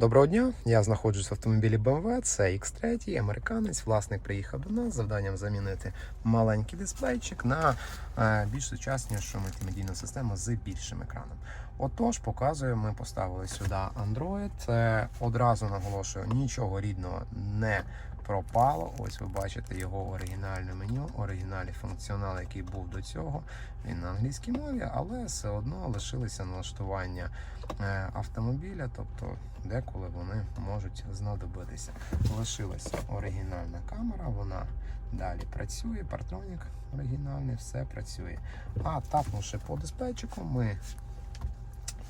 Доброго дня, я знаходжусь в автомобілі BMW, це X3, американець. Власник приїхав до нас з завданням замінити маленький дисплейчик на е, більш сучаснішу мультимедійну систему з більшим екраном. Отож, показую, ми поставили сюди Android. Одразу наголошую, нічого рідного не пропало. Ось ви бачите його оригінальне меню, оригінальний функціонал, який був до цього. Він на англійській мові, але все одно лишилися налаштування е, автомобіля, тобто деколи вони можуть знадобитися. Лишилася оригінальна камера, вона далі працює, партронік оригінальний, все працює. А тапнувши по дисплейчику, ми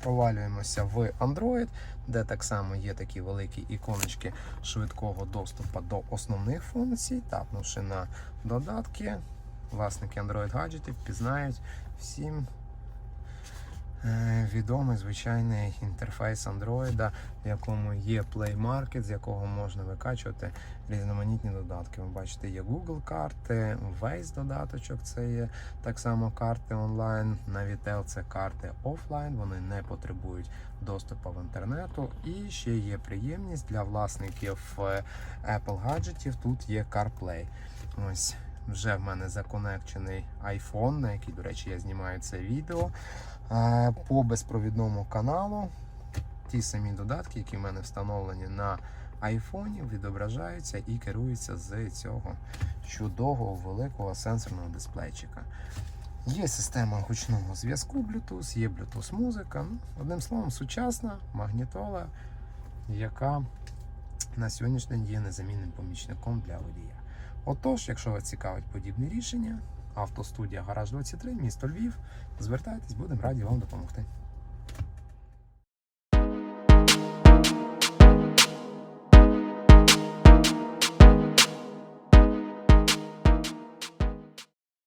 провалюємося в Android, де так само є такі великі іконочки швидкого доступу до основних функцій. Тапнувши на додатки, власники Android гаджетів пізнають всім відомий звичайний інтерфейс Android, в якому є Play Market, з якого можна викачувати різноманітні додатки. Ви бачите, є Google карти, Waze додаточок, це є так само карти онлайн. Navitel це карти офлайн, вони не потребують доступу в інтернету. І ще є приємність для власників е, Apple гаджетів. Тут є CarPlay. Ось вже в мене законекчений iPhone, на який, до речі, я знімаю це відео. По безпровідному каналу ті самі додатки, які в мене встановлені на айфоні, відображаються і керуються з цього чудового великого сенсорного дисплейчика. Є система гучного зв'язку Bluetooth, є Bluetooth музика. Ну, одним словом, сучасна магнітола, яка на сьогоднішній день є незамінним помічником для водія. Отож, якщо вас цікавить подібне рішення, автостудія Гараж 23, місто Львів, звертайтесь, будемо раді вам допомогти.